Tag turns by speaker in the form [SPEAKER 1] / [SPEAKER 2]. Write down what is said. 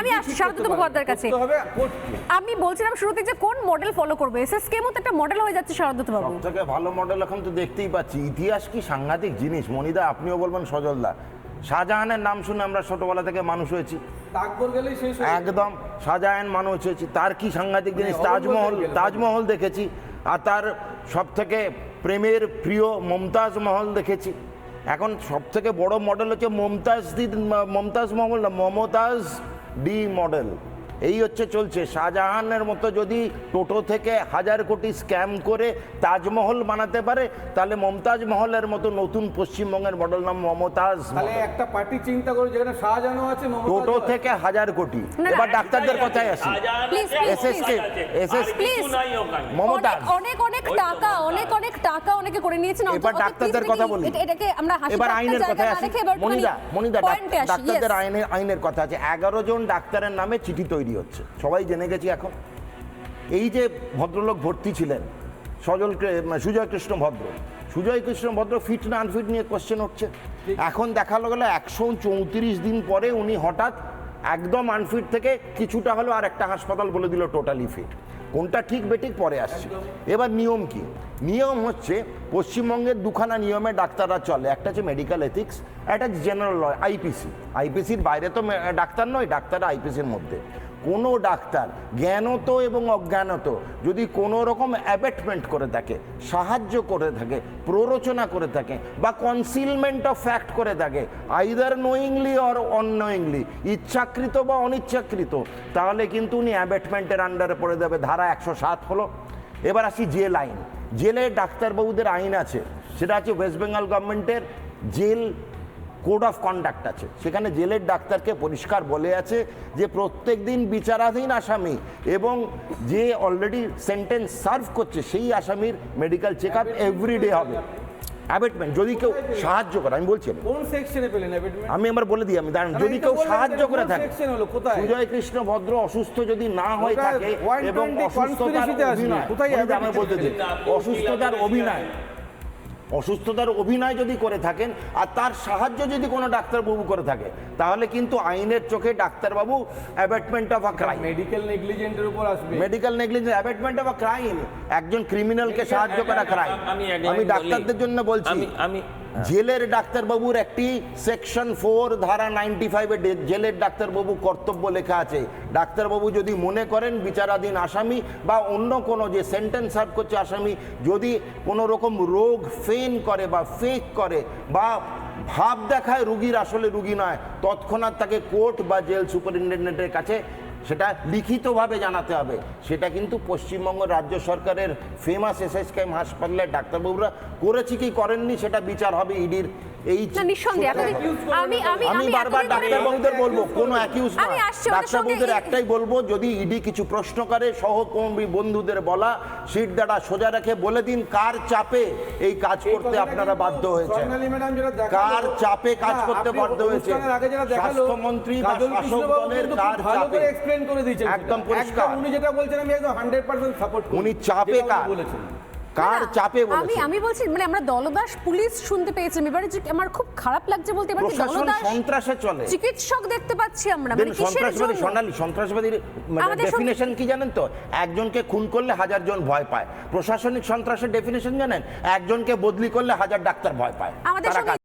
[SPEAKER 1] আমি আসছি মুখোপাধ্যায়ের কাছে। বলছিলাম শুরুতে যে কোন মডেল ফলো করবে? এসএসকে মতো একটা মডেল হয়ে যাচ্ছে শারদত বাবু।
[SPEAKER 2] সব থেকে ভালো মডেল এখন তো দেখতেই পাচ্ছি। ইতিহাস কি সাংঘাতিক জিনিস? মনিদা আপনিও বলবেন সজলদা। শাহজাহানের নাম শুনে আমরা ছোটবেলা থেকে মানুষ হয়েছি।
[SPEAKER 3] হয়ে।
[SPEAKER 2] একদম শাহজাহান মানুষ হয়েছি। তার কি সাংঘাতিক জিনিস? তাজমহল তাজমহল দেখেছি। আর তার সব থেকে প্রেমের প্রিয় মমতাজ মহল দেখেছি। এখন সব থেকে বড় মডেল হচ্ছে মমতাজ মমতাজ মহল না মমতাজ ডি মডেল এই হচ্ছে চলছে। শাহজাহানের মতো যদি টোটো থেকে হাজার কোটি স্ক্যাম করে তাজমহল বানাতে পারে তাহলে মমতাজ মহলের মতো নতুন পশ্চিমবঙ্গের মডেল নাম মমতাজ
[SPEAKER 3] একটা পার্টি চিন্তা করে যেখানে শাহজাহানও আছে
[SPEAKER 2] টোটো থেকে হাজার কোটি। এবার ডাক্তারদের কথায় আসি। SSK,
[SPEAKER 1] Please.
[SPEAKER 2] মমতাজ।
[SPEAKER 1] অনেক অনেক টাকা অনেক অনেক টাকা অনেকে করে নিয়েছেন
[SPEAKER 2] এবার ডাক্তারদের কথা বলি।
[SPEAKER 1] এটাকে আমরা হাসি
[SPEAKER 2] এবার আইনের
[SPEAKER 1] এবার একটুখানি
[SPEAKER 2] মনিদা মনিদা ডাক্তারদের. আইনের আইনের কথা আছে। এগারো জন ডাক্তারের নামে চিঠি তৈরি হচ্ছে। সবাই জেনে গেছি এখন। এই যে ভদ্রলোক ভর্তি ছিলেন, সজল সুজয় কৃষ্ণ ভদ্র। সুজয় কৃষ্ণ ভদ্র ফিট না আনফিট নিয়ে কোশ্চেন হচ্ছে এখন দেখাল গেল একশো চৌত্রিশ দিন পরে উনি হঠাৎ একদম আনফিট থেকে কিছুটা হলো আর একটা হাসপাতাল বলে দিল টোটালি ফিট কোনটা ঠিক বেঠিক পরে আসছে। এবার নিয়ম কি? নিয়ম হচ্ছে পশ্চিমবঙ্গের দুখানা নিয়মে ডাক্তাররা চলে। একটা হচ্ছে মেডিকেল এথিক্স একটা জেনারেল ল আইপিসি আইপিসির বাইরে তো ডাক্তার নয়, ডাক্তার আইপিসির মধ্যে। কোনো ডাক্তার জ্ঞানত এবং অজ্ঞানত যদি কোনো রকম অ্যাবেটমেন্ট করে থাকে, সাহায্য করে থাকে, প্ররোচনা করে থাকে বা কনসিলমেন্ট অফ ফ্যাক্ট করে থাকে আইদার নোয়িংলি অর অননোয়িংলি ইচ্ছাকৃত বা অনিচ্ছাকৃত, তাহলে কিন্তু উনি অ্যাবেটমেন্টের আন্ডারে পড়ে যাবে। ধারা একশো সাত হলো। এবার আসি জেল আইন। জেলে ডাক্তারবাবুদের আইন আছে। সেটা আছে ওয়েস্ট বেঙ্গল গভর্নমেন্টের জেল কোড অফ কন্ডাক্ট আছে। সেখানে জেলের ডাক্তারকে পরিষ্কার বলে আছে যে প্রত্যেক দিন বিচারাধীন আসামি এবং যে অলরেডি সেন্টেন্স সার্ভ করছে সেই আসামির মেডিকেল চেক আপ এভরিডে হবে। অ্যাবেটমেন্ট যদি কেউ সাহায্য করে আমি বলছি আমি।
[SPEAKER 3] কোন সেকশনে পেলেন অ্যাপয়েন্টমেন্ট
[SPEAKER 2] আমি আমার বলে দিই আমি দাঁড়ান যদি কেউ সাহায্য করে থাকে
[SPEAKER 3] হলো, কোথায়?
[SPEAKER 2] সুজয় কৃষ্ণ ভদ্র অসুস্থ যদি না হয়ে থাকে এবং অসুস্থতার অভিনয়
[SPEAKER 3] কোথায়
[SPEAKER 2] আমি বলতে দিই অসুস্থতার অভিনয়। অসুস্থতার অভিনয় যদি করে থাকেন আর তার সাহায্য যদি কোনো ডাক্তারবাবু করে থাকে তাহলে কিন্তু আইনের চোখে ডাক্তারবাবু abetment of a crime
[SPEAKER 3] medical নেগলিজেন্টের উপর আসবে।
[SPEAKER 2] Medical negligent abetment of a crime একজন ক্রিমিনালকে সাহায্য করা ক্রাইম
[SPEAKER 4] আমি।
[SPEAKER 2] ডাক্তারদের জন্য বলছি।
[SPEAKER 4] আমি
[SPEAKER 2] জেলের ডাক্তারবাবুর একটি সেকশন ফোর ধারা নাইনটি ফাইভে জেলের ডাক্তারবাবু কর্তব্য লেখা আছে। ডাক্তারবাবু যদি মনে করেন বিচারাধীন আসামি বা অন্য কোনো যে সেন্টেন্স সার্ভ করছে আসামি, যদি কোনো রকম রোগ ফেন করে বা ফেক করে বা ভাব দেখায় রুগীর, আসলে রুগী নয়, তৎক্ষণাৎ তাকে কোর্ট বা জেল সুপারিনটেন্ডেন্টের কাছে সেটা লিখিতভাবে জানাতে হবে। সেটা কিন্তু পশ্চিমবঙ্গ রাজ্য সরকারের ফেমাস এসএসকেএম হাসপাতালের ডাক্তারবাবুরা করেছে কি করেননি সেটা বিচার হবে ইডির এই
[SPEAKER 1] না আমি আমি
[SPEAKER 2] আমি বারবার
[SPEAKER 1] এতদিন ধরে-
[SPEAKER 2] ডাক্তারবাবুদের বলব কোনো অ্যাকিউজ
[SPEAKER 1] ওদের
[SPEAKER 2] ডাক্তারবাবুদের
[SPEAKER 1] সঙ্গে-
[SPEAKER 2] একটাই বলব যদি ইডি কিছু প্রশ্ন করে সহকর্মী বন্ধুদের বলা সিট দ্বারা সোজা রেখে বলে দিন কার চাপে এই কাজ করতে আপনারা বাধ্য হয়েছে কার চাপে কাজ করতে বাধ্য হয়েছে
[SPEAKER 3] আগে যেটা দেখাল,
[SPEAKER 2] স্বাস্থ্যমন্ত্রী বা
[SPEAKER 3] কাজল
[SPEAKER 2] শাসক দলের কার চাপে?
[SPEAKER 3] explain করে দিয়েছেন
[SPEAKER 2] একদম পরিষ্কার।
[SPEAKER 3] উনি যেটা বলছেন আমি একদম 100% সাপোর্ট
[SPEAKER 2] উনি চাপে কার?
[SPEAKER 3] বলেছেন।
[SPEAKER 2] কার চাপে
[SPEAKER 1] আমি
[SPEAKER 2] বলেছে?
[SPEAKER 1] আমি বলছি মানে আমরা দলদাস পুলিশ শুনতে পেয়েছিলাম এবারে যে আমার খুব খারাপ লাগছে বলতে এবারে দলদাস
[SPEAKER 2] সন্ত্রাসে চলে।
[SPEAKER 1] চিকিৎসক দেখতে পাচ্ছি আমরা মানে
[SPEAKER 2] সন্ত্রাসবাদী সোনালী সন্ত্রাসবাদীর
[SPEAKER 1] সঙ্গে-
[SPEAKER 2] ডেফিনেশন কি জানেন তো? একজনকে খুন করলে হাজার জন ভয় পায়। প্রশাসনিক সন্ত্রাসের ডেফিনেশন জানেন? একজনকে বদলি করলে হাজার ডাক্তার ভয় পায়।
[SPEAKER 1] আমাদের